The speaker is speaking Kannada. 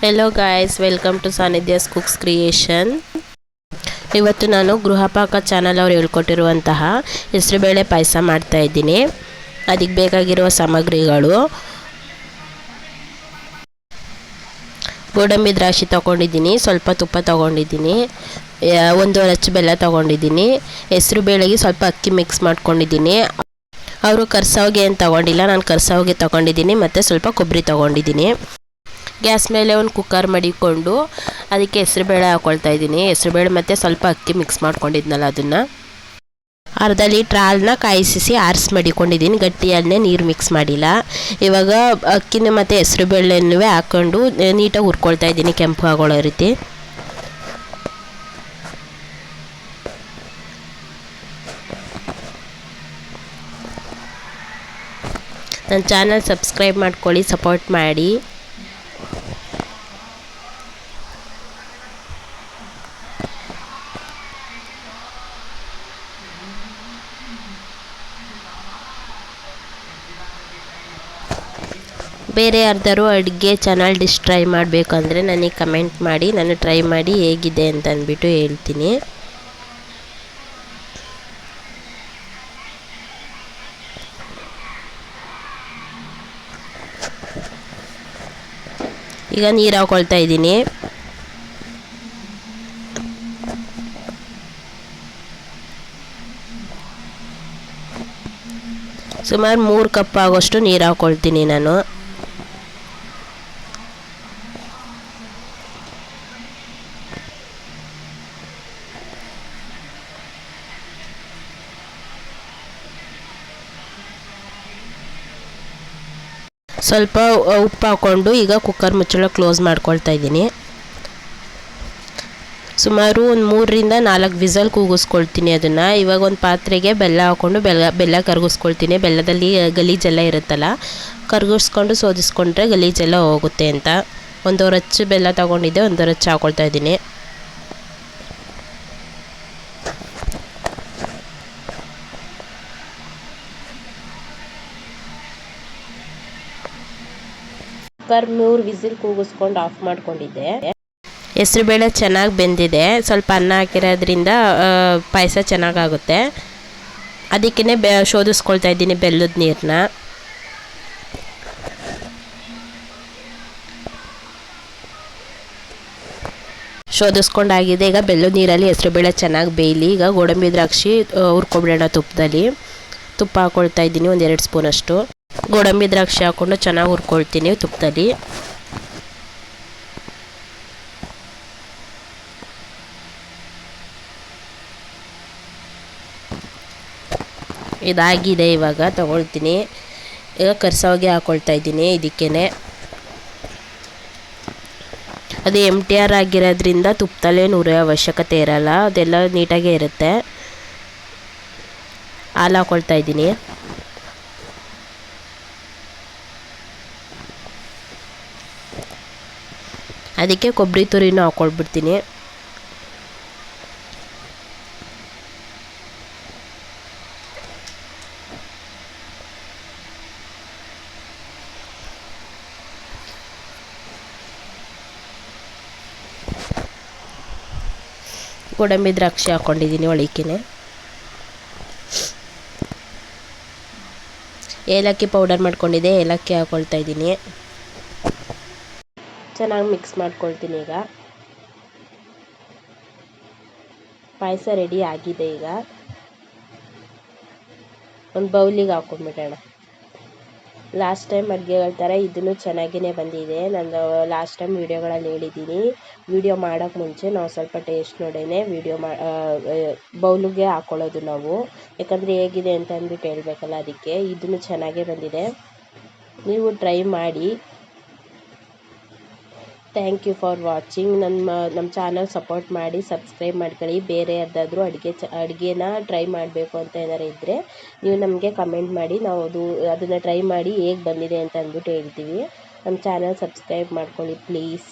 Hello guys welcome to Sanidhya's cooks creation ಇವತ್ತು ನಾನು ಗೃಹಪಾಕ ಚಾನಲ್ ಅವ್ರು ಹೇಳ್ಕೊಟ್ಟಿರುವಂತಹ ಹೆಸರುಬೇಳೆ ಪಾಯಸ ಮಾಡ್ತಾ ಇದ್ದೀನಿ. ಅದಕ್ಕೆ ಬೇಕಾಗಿರುವ ಸಾಮಗ್ರಿಗಳು. ಗೋಡಂಬಿ ದ್ರಾಕ್ಷಿ ತೊಗೊಂಡಿದ್ದೀನಿ, ಸ್ವಲ್ಪ ತುಪ್ಪ ತೊಗೊಂಡಿದ್ದೀನಿ. ಒಂದೂವರೆ ಅಚ್ಚು ಬೆಲ್ಲ ತೊಗೊಂಡಿದ್ದೀನಿ. ಹೆಸರು ಬೇಳೆಗೆ ಸ್ವಲ್ಪ ಅಕ್ಕಿ ಮಿಕ್ಸ್ ಮಾಡ್ಕೊಂಡಿದ್ದೀನಿ. ಅವರು ಕರ್ಸಾವಿಗೆ ಏನು ತೊಗೊಂಡಿಲ್ಲ, ನಾನು ಕರ್ಸಾವಿಗೆ ತೊಗೊಂಡಿದ್ದೀನಿ, ಮತ್ತು ಸ್ವಲ್ಪ ಕೊಬ್ಬರಿ ತೊಗೊಂಡಿದ್ದೀನಿ. ಗ್ಯಾಸ್ ಮೇಲೆ ಒಂದು ಕುಕ್ಕರ್ ಮಡಿಕೊಂಡು ಅದಕ್ಕೆ ಹೆಸರುಬೇಳೆ ಹಾಕ್ಕೊಳ್ತಾ ಇದ್ದೀನಿ. ಹೆಸರುಬೇಳೆ ಮತ್ತು ಸ್ವಲ್ಪ ಅಕ್ಕಿ ಮಿಕ್ಸ್ ಮಾಡ್ಕೊಂಡಿದ್ನಲ್ಲ ಅದನ್ನು. ಅರ್ಧ ಲೀಟ್ರ್ ಹಾಲನ್ನ ಕಾಯಿಸಿ ಆರಿಸಿ ಮಡಿಕೊಂಡಿದ್ದೀನಿ. ಗಟ್ಟಿಯಲ್ಲೇ ನೀರು ಮಿಕ್ಸ್ ಮಾಡಿಲ್ಲ. ಇವಾಗ ಅಕ್ಕಿನ ಮತ್ತು ಹೆಸರುಬೇಳೆನೂ ಹಾಕ್ಕೊಂಡು ನೀಟಾಗಿ ಹುರ್ಕೊಳ್ತಾ ಇದ್ದೀನಿ ಕೆಂಪು ಆಗೋಳೋ ರೀತಿ. ನನ್ನ ಚಾನಲ್ ಸಬ್ಸ್ಕ್ರೈಬ್ ಮಾಡ್ಕೊಳ್ಳಿ, ಸಪೋರ್ಟ್ ಮಾಡಿ. ಬೇರೆ ಯಾರ್ದಾರು ಅಡುಗೆ ಚಾನಲ್ ಡಿಶ್ ಟ್ರೈ ಮಾಡಬೇಕಂದ್ರೆ ನನಗೆ ಕಮೆಂಟ್ ಮಾಡಿ, ನಾನು ಟ್ರೈ ಮಾಡಿ ಹೇಗಿದೆ ಅಂತ ಅಂದ್ಬಿಟ್ಟು ಹೇಳ್ತೀನಿ. ಈಗ ನೀರು ಹಾಕೊಳ್ತಾ ಇದ್ದೀನಿ. ಸುಮಾರು ಮೂರು ಕಪ್ ಆಗೋಷ್ಟು ನೀರು ಹಾಕೊಳ್ತೀನಿ ನಾನು. ಸ್ವಲ್ಪ ಉಪ್ಪು ಹಾಕ್ಕೊಂಡು ಈಗ ಕುಕ್ಕರ್ ಮುಚ್ಚಳ ಕ್ಲೋಸ್ ಮಾಡ್ಕೊಳ್ತಾ ಇದ್ದೀನಿ. ಸುಮಾರು ಒಂದು ಮೂರರಿಂದ ನಾಲ್ಕು ವಿಸಲ್ ಕೂಗಿಸ್ಕೊಳ್ತೀನಿ ಅದನ್ನು. ಇವಾಗ ಒಂದು ಪಾತ್ರೆಗೆ ಬೆಲ್ಲ ಹಾಕ್ಕೊಂಡು ಬೆಲ್ಲ ಬೆಲ್ಲ ಕರಗಿಸ್ಕೊಳ್ತೀನಿ. ಬೆಲ್ಲದಲ್ಲಿ ಗಲೀಜೆಲ್ಲ ಇರುತ್ತಲ್ಲ, ಕರಗಿಸ್ಕೊಂಡು ಸೋದಿಸ್ಕೊಂಡ್ರೆ ಗಲೀಜೆಲ್ಲ ಹೋಗುತ್ತೆ ಅಂತ. ಒಂದು ರಚ್ಚು ಬೆಲ್ಲ ತೊಗೊಂಡಿದ್ದೆ ಒಂದು ರಚ್ಚು ಹಾಕ್ಕೊಳ್ತಾ ಇದ್ದೀನಿ. ಕುಕ್ಕರ್ ಮೂರು ವಿಸಿಲ್ ಕೂಗಿಸ್ಕೊಂಡು ಆಫ್ ಮಾಡ್ಕೊಂಡಿದ್ದೆ. ಹೆಸರುಬೇಳೆ ಚೆನ್ನಾಗಿ ಬೆಂದಿದೆ. ಸ್ವಲ್ಪ ಅನ್ನ ಹಾಕಿರೋದ್ರಿಂದ ಪಾಯಸ ಚೆನ್ನಾಗಾಗುತ್ತೆ. ಅದಕ್ಕೇ ಬೆ, ಶೋಧಿಸ್ಕೊಳ್ತಾ ಇದ್ದೀನಿ ಬೆಲ್ಲದ ನೀರನ್ನ ಶೋಧಿಸ್ಕೊಂಡಾಗಿದೆ. ಈಗ ಬೆಲ್ಲದ ನೀರಲ್ಲಿ ಹೆಸರುಬೇಳೆ ಚೆನ್ನಾಗಿ ಬೇಯಲಿ. ಈಗ ಗೋಡಂಬಿ ದ್ರಾಕ್ಷಿ ಹುರ್ಕೊಬಿಡೋಣ ತುಪ್ಪದಲ್ಲಿ. ತುಪ್ಪ ಹಾಕ್ಕೊಳ್ತಾ ಇದ್ದೀನಿ ಒಂದು ಎರಡು ಸ್ಪೂನಷ್ಟು. ಗೋಡಂಬಿ ದ್ರಾಕ್ಷಿ ಹಾಕ್ಕೊಂಡು ಚೆನ್ನಾಗಿ ಹುರ್ಕೊಳ್ತೀನಿ ತುಪ್ಪದಲ್ಲಿ. ಇದಾಗಿದೆ ಇವಾಗ, ತಗೊಳ್ತೀನಿ. ಈಗ ಕರ್ಸಾವಿಗೆ ಹಾಕ್ಕೊಳ್ತಾ ಇದ್ದೀನಿ ಇದಕ್ಕೇ ಅದು ಎಂ ಟಿ ಆರ್ ಆಗಿರೋದ್ರಿಂದ ತುಪ್ಪದಲ್ಲೇ ನೂರ ಅವಶ್ಯಕತೆ ಇರಲ್ಲ, ಅದೆಲ್ಲ ನೀಟಾಗೇ ಇರುತ್ತೆ. ಹಾಲು ಹಾಕ್ಕೊಳ್ತಾ ಇದ್ದೀನಿ. ಅದಕ್ಕೆ ಕೊಬ್ಬರಿ ತುರಿನೂ ಹಾಕ್ಕೊಳ್ಬಿಡ್ತೀನಿ ಗೋಡಂಬಿ ದ್ರಾಕ್ಷಿ ಹಾಕ್ಕೊಂಡಿದ್ದೀನಿ ಒಳಿಕೆನೆ ಏಲಕ್ಕಿ ಪೌಡರ್ ಮಾಡ್ಕೊಂಡಿದ್ದೆ ಏಲಕ್ಕಿ ಹಾಕ್ಕೊಳ್ತಾ ಇದ್ದೀನಿ. ಚೆನ್ನಾಗಿ ಮಿಕ್ಸ್ ಮಾಡ್ಕೊಳ್ತೀನಿ ಈಗ. ಪಾಯಸ ರೆಡಿ ಆಗಿದೆ ಈಗ. ಒಂದು ಬೌಲಿಗೆ ಹಾಕೊಂಡ್ಬಿಡೋಣ. ಲಾಸ್ಟ್ ಟೈಮ್ ಅಡುಗೆಗಳ ಥರ ಇದನ್ನು ಚೆನ್ನಾಗಿಯೇ ಬಂದಿದೆ. ನಾನು ಲಾಸ್ಟ್ ಟೈಮ್ ವೀಡಿಯೋಗಳಲ್ಲಿ ಹೇಳಿದ್ದೀನಿ. ವೀಡಿಯೋ ಮಾಡೋಕ್ಕೆ ಮುಂಚೆ ನಾವು ಸ್ವಲ್ಪ ಟೇಸ್ಟ್ ನೋಡೇ ವೀಡಿಯೋ ಮಾ ಬೌಲಿಗೆ ಹಾಕೊಳ್ಳೋದು ನಾವು. ಯಾಕಂದರೆ ಹೇಗಿದೆ ಅಂತ ಅಂದ್ಬಿಟ್ಟು ಹೇಳಬೇಕಲ್ಲ ಅದಕ್ಕೆ. ಇದನ್ನು ಚೆನ್ನಾಗೇ ಬಂದಿದೆ. ನೀವು ಟ್ರೈ ಮಾಡಿ. Thank you for watching. ನಮ್ಮ ನಮ್ಮ ಚಾನಲ್ ಸಪೋರ್ಟ್ ಮಾಡಿ, ಸಬ್ಸ್ಕ್ರೈಬ್ ಮಾಡ್ಕೊಳ್ಳಿ. ಬೇರೆ ಯಾರ್ದಾದ್ರೂ ಅಡುಗೆ ಚ, ಅಡುಗೆನ ಟ್ರೈ ಮಾಡಬೇಕು ಅಂತ ಏನಾರು ಇದ್ದರೆ ನೀವು ನಮಗೆ ಕಮೆಂಟ್ ಮಾಡಿ. ನಾವು ಅದು, ಅದನ್ನು ಟ್ರೈ ಮಾಡಿ ಹೇಗೆ ಬಂದಿದೆ ಅಂತ ಅಂದ್ಬಿಟ್ಟು ಹೇಳ್ತೀವಿ. ನಮ್ಮ ಚಾನಲ್ ಸಬ್ಸ್ಕ್ರೈಬ್ ಮಾಡ್ಕೊಳ್ಳಿ ಪ್ಲೀಸ್.